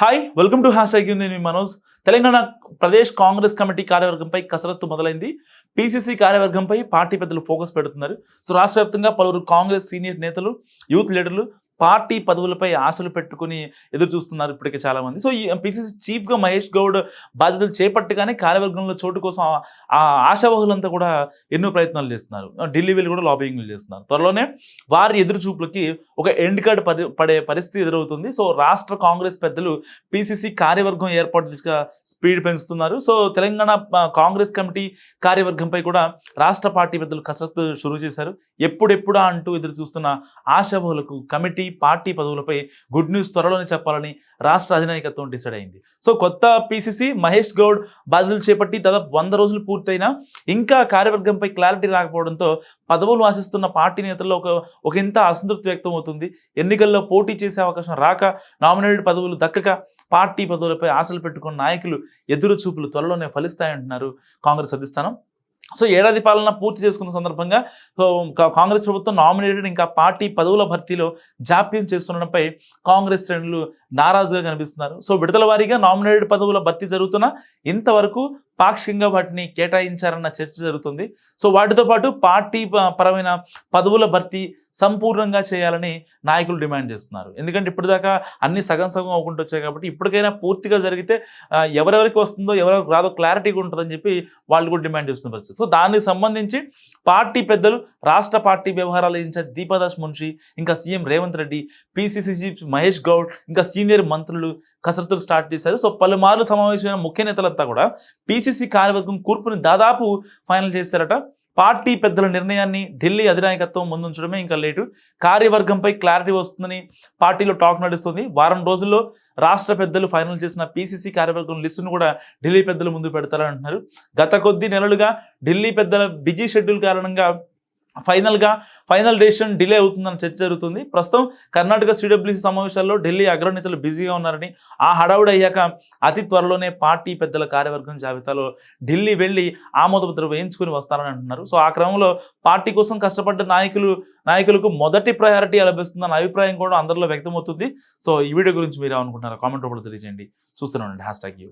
Hi welcome to hash IQ నేను మీ Manoj Telangana Pradesh Congress committee కార్యవర్గంపై కసరత్తు మొదలైంది. పీసీసీ కార్యవర్గంపై పార్టీ పెద్దలు ఫోకస్ పెడుతున్నారు. సో రాష్ట్ర వ్యాప్తంగా పలువురు కాంగ్రెస్ సీనియర్ నేతలు యూత్ లీడర్లు పార్టీ పదవులపై ఆశలు పెట్టుకుని ఎదురు చూస్తున్నారు ఇప్పటికే చాలా మంది సో ఈ పిసిసి చీఫ్గా మహేష్ గౌడ్ బాధ్యతలు చేపట్టగానే కార్యవర్గంలో చోటు కోసం ఆ- ఆశావహులంతా కూడా ఎన్నో ప్రయత్నాలు చేస్తున్నారు. ఢిల్లీ వెళ్ళి కూడా లాబింగ్లు చేస్తున్నారు. త్వరలోనే వారి ఎదురు చూపులకి ఒక ఎండ్ కార్డ్ పడే పరిస్థితి ఎదురవుతుంది. సో రాష్ట్ర కాంగ్రెస్ పెద్దలు పిసిసి కార్యవర్గం ఏర్పాటు దిశగా స్పీడ్ పెంచుతున్నారు. సో తెలంగాణ కాంగ్రెస్ కమిటీ కార్యవర్గంపై కూడా రాష్ట్ర పార్టీ పెద్దలు కసరత్తు షురూ చేశారు. ఎప్పుడెప్పుడా అంటూ ఎదురు చూస్తున్న ఆశాభులకు కమిటీ పార్టీ పదవులపై గుడ్ న్యూస్ త్వరలోనే చెప్పాలని రాష్ట్ర అధినాయకత్వం డిసైడ్ అయింది. సో కొత్త పిసిసి మహేష్ గౌడ్ బాధ్యతలు చేపట్టి దాదాపు వంద రోజులు పూర్తయినా ఇంకా కార్యవర్గంపై క్లారిటీ రాకపోవడంతో పదవులు ఆశిస్తున్న పార్టీ నేతల్లో ఒక ఒక ఇంత అసంతృప్తి వ్యక్తం అవుతుంది. ఎన్నికల్లో పోటీ చేసే అవకాశం రాక నామినేటెడ్ పదవులు దక్కక పార్టీ పదవులపై ఆశలు పెట్టుకున్న నాయకులు ఎదురు చూపులు త్వరలోనే ఫలిస్తాయంటున్నారు కాంగ్రెస్ అధిష్టానం. సో ఏడాది పాలన పూర్తి చేసుకున్న సందర్భంగా సో కాంగ్రెస్ ప్రభుత్వం నామినేటెడ్ ఇంకా పార్టీ పదవుల భర్తీలో జాప్యం చేస్తుండడంపై కాంగ్రెస్ శ్రేణులు నారాజుగా కనిపిస్తున్నారు. సో విడతల వారీగా నామినేటెడ్ పదవుల భర్తీ జరుగుతున్న ఇంతవరకు పాక్షికంగా వాటిని కేటాయించారన్న చర్చ జరుగుతుంది. సో వాటితో పాటు పార్టీ పరమైన పదవుల భర్తీ సంపూర్ణంగా చేయాలని నాయకులు డిమాండ్ చేస్తున్నారు. ఎందుకంటే ఇప్పటిదాకా అన్ని సగం సగం అవ్వకుండా వచ్చాయి కాబట్టి ఇప్పటికైనా పూర్తిగా జరిగితే ఎవరెవరికి వస్తుందో ఎవరెవరికి రాదో క్లారిటీగా ఉంటుందని చెప్పి వాళ్ళు కూడా డిమాండ్ చేస్తున్న పరిస్థితి. సో దానికి సంబంధించి పార్టీ పెద్దలు రాష్ట్ర పార్టీ వ్యవహారాల ఇన్ఛార్జ్ దీపాదాస్ మున్షి ఇంకా CM Revanth Reddy PCC chief Mahesh Goud ఇంకా సీనియర్ మంత్రులు కసరత్తులు స్టార్ట్ చేశారు. సో పలుమార్లు సమావేశమైన ముఖ్య నేతలంతా కూడా పీసీసీ కార్యవర్గం కూర్పుని దాదాపు ఫైనల్ చేశారట. పార్టీ పెద్దల నిర్ణయాన్ని ఢిల్లీ అధినాయకత్వం ముందుంచడమే ఇంకా లేటు. కార్యవర్గంపై క్లారిటీ వస్తుందని పార్టీలో టాక్ నడుస్తుంది. వారం రోజుల్లో రాష్ట్ర పెద్దలు ఫైనల్ చేసిన పీసీసీ కార్యవర్గం లిస్టును కూడా ఢిల్లీ పెద్దలు ముందు పెడతారని అంటున్నారు గత కొద్ది నెలలుగా ఢిల్లీ పెద్దల బిజీ షెడ్యూల్ కారణంగా ఫైనల్గా ఫైనల్ డెసిషన్ డిలే అవుతుందని చర్చ జరుగుతుంది. ప్రస్తుతం కర్ణాటక సిడబ్ల్యూసీ సమావేశాల్లో ఢిల్లీ అగ్రనేతలు బిజీగా ఉన్నారని ఆ హడావుడి అయ్యాక అతి త్వరలోనే పార్టీ పెద్దల కార్యవర్గం జాబితాలో ఢిల్లీ వెళ్ళి ఆమోదపత్రం వేయించుకుని వస్తారని అంటున్నారు. సో ఆ క్రమంలో పార్టీ కోసం కష్టపడ్డ నాయకులు నాయకులకు మొదటి ప్రయారిటీ లభిస్తుందన్న అభిప్రాయం కూడా అందరిలో వ్యక్తమవుతుంది. సో ఈ వీడియో గురించి మీరు అనుకుంటున్నారు కామెంట్ రూపంలో తెలియజేయండి. చూస్తూనే ఉండండి. Hashtag you.